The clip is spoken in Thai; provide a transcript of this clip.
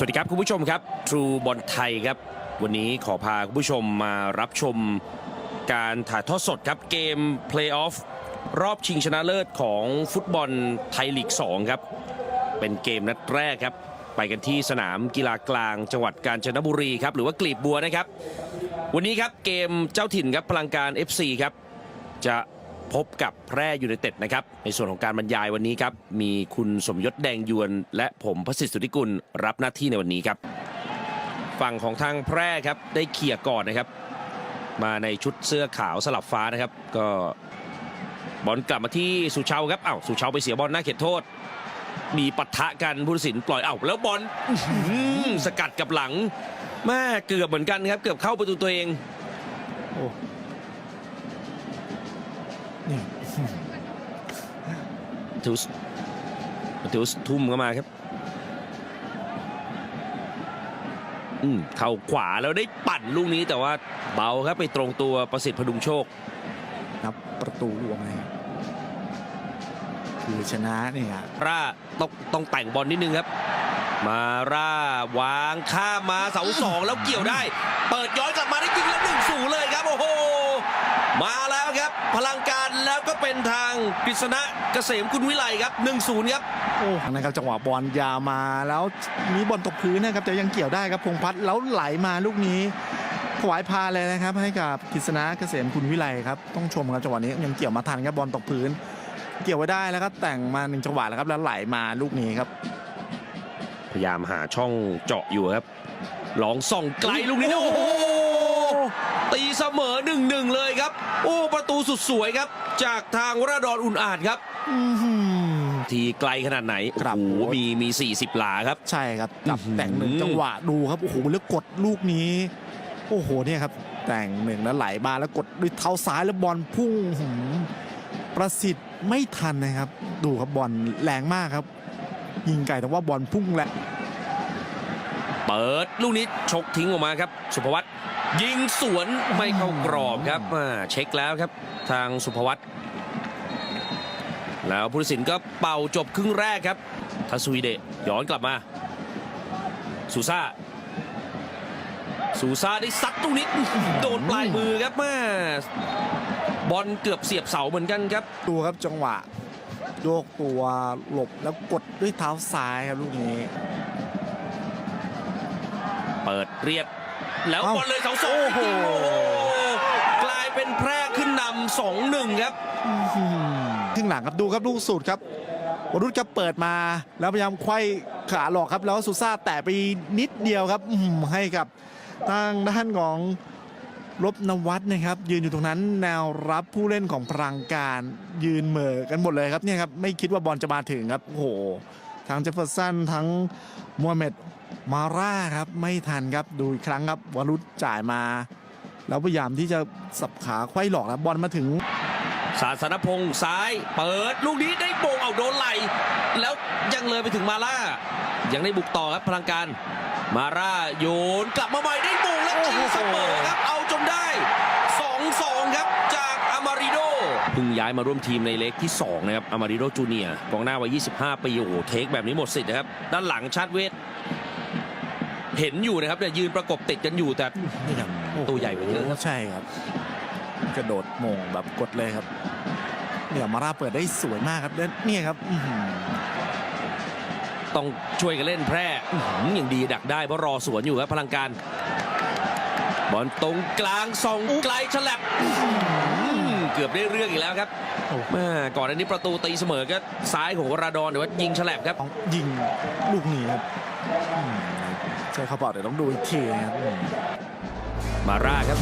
สวัสดีครับคุณผู้ชมครับ True บอลไทยครับ วันนี้ขอพาคุณผู้ชมมารับชมการถ่ายทอดสดครับเกมเพลย์ออฟรอบชิงชนะเลิศของฟุตบอลไทยลีก 2 ครับ เป็นเกมนัดแรกครับ ไปกันที่สนามกีฬากลางจังหวัดกาญจนบุรีครับ หรือว่ากลีบบัวนะครับ วันนี้ครับเกมเจ้าถิ่นครับพลังการ FC ครับจะ พบกับแพร่ยูไนเต็ดนะครับ ในส่วนของการบรรยายวันนี้ครับ มีคุณสมยศแดงยวน และผมพระสิทธิ์สุธิกุลรับหน้าที่ในวันนี้ครับ ฝั่งของทางแพร่ครับได้เขี่ยก่อนนะครับ มาในชุดเสื้อขาวสลับฟ้านะครับ ก็บอลกลับมาที่สุชาวครับอ้าวสุชาวไปเสียบอลหน้าเขตโทษ มีปะทะกันผู้ตัดสินปล่อยเอ้าแล้วบอลสกัดกับหลังแม่เกือบเหมือนกันครับ เกือบเข้าประตูตัวเองโอ้ นี่ทิวส์ทิวส์ทุ่มเข้ามาครับ อืมเข้าขวาแล้วได้ปั่นลูกนี้แต่ว่าเบาครับไปตรงตัวประสิทธิ์พดุงโชค นับประตูรวมไงคือชนะเนี่ยร่าต้องต้องแต่งบอลนิดนึงครับ มาร่าวางข้ามมาเสาสองแล้วเกี่ยวได้ เปิดย้อนกลับมา ครับ พลังการแล้วก็เป็นทางกฤษณะเกษมกุลวิไลครับหนึ่งศูนย์ครับ โอ้นะครับจังหวะบอลยาวมาแล้วมีบอลตกพื้นนะครับแต่ยังเกี่ยวได้ครับพงษ์พัฒน์แล้วไหลมาลูกนี้ถวายพาเลยนะครับ ให้กับกฤษณะเกษมคุณวิไลครับต้องชมครับจังหวะนี้ยังเกี่ยวมาทันครับบอลตกพื้น เกี่ยวไว้ได้แล้วก็แต่งมาหนึ่งจังหวะแล้วครับแล้วไหลมาลูกนี้ครับพยายามหาช่องเจาะอยู่ครับลองส่องไกลลูกนี้นะโอ้โห ตีเสมอหนึ่งหนึ่งเลยครับ โอ้ ประตูสุดสวยครับ จากทางวราดอนอุ่นอาจครับอื้อหือทีไกลขนาดไหนโอ้ครับโหมีมี 40 หลาครับ ใช่ครับจับอื้อหือแต่งหนึ่งจังหวะดูครับโอ้โหแล้วกดลูกนี้ โอ้โหเนี่ยครับ แต่งหนึ่งแล้วไหลมาแล้วกดด้วยเท้าซ้ายแล้วบอลพุ่งหืมประสิทธิ์ไม่ทันนะครับ ดูครับบอลแรงมากครับ ยิงไก่แต่ว่าบอลพุ่งแหละเปิดลูกนี้ชกทิ้งออกมาครับ สุภวัต ยิงสวนไม่เข้ากรอบครับอ่าเช็คแล้วครับ ทางสุภวัตแล้วผู้ตัดสินก็เป่าจบครึ่งแรกครับทัสุยเดะย้อนกลับมาซูซ่าซูซ่าได้ซัดลูกนี้อื้อหือโดนปลายมือครับแม่บอลเกือบเสียบเสาเหมือนกันครับดูครับจังหวะโยกตัวหลบแล้วกดด้วยเท้าซ้ายครับลูกนี้ เปิดเรียบ แล้วเอ้าบอลเลยเสาสองโอ้โหจริงๆโอ้โหกลายเป็นแพร่ขึ้นนำสองหนึ่งครับครึ่งหลังครับดูครับลูกสูตรครับวรุษครับเปิดมา แล้วพยายามไขว้ขาหลอกครับ แล้วซูซ่าแตะไปนิดเดียวครับอื้อหือให้กับทางด้านของลบนวัฒน์นะครับ ยืนอยู่ตรงนั้นแนวรับผู้เล่นของพลังการยืนเหม่อกันหมดเลยครับเนี่ยครับไม่คิดว่าบอลจะมาถึงครับโอ้โห ทั้งเจฟเฟอร์สันทั้งมูฮัมเหม็ดมาร่าครับไม่ทันครับดูอีกครั้งครับวรุษจ่ายมา แล้วพยายามที่จะสับขาไขว้หลอกแล้วบอลมาถึงสาสนพงศ์ซ้าย เปิดลูกนี้ได้โป่งเอาโดนไหล แล้วยังเลยไปถึงมาล่า ยังได้บุกต่อครับพลังการ มาร่าโยนกลับมาใหม่ได้โป่งแล้วยิงเสมอครับ เอาจนได้2-2ครับจากอามาริโดเพิ่งย้ายมาร่วมทีมในเล็กที่ 2 นะครับอามาริโดจูเนียร์กองหน้าวัย 25 ปีโอ้โหเทคแบบนี้หมดสิทธิ์นะครับ ด้านหลังชาติเวท เห็นอยู่นะครับเนี่ยยืนประกบติดกันอยู่แต่นี่ครับตัวใหญ่กว่าเยอะครับใช่ครับ กระโดดโมงแบบกดเลยครับเนี่ยมาร่าเปิดได้สวยมากครับแล้วเนี่ยครับอื้อหือ ต้องช่วยกันเล่นแพร่อื้อหืออย่างดีดักได้เพราะรอสวนอยู่ครับพลังการ บอลตรงกลางส่องไกลฉลับอื้อหือเกือบได้เรื่องอีกแล้วครับโอ้แม่ก่อนอันนี้ประตูตีเสมอก็ซ้ายของวราดอนหรือว่ายิงฉลับครับของยิงลูกนี้ครับอืมใช่เขาบอกเดี๋ยวต้องดูอีกทีนะครับอืมมาร่าครับ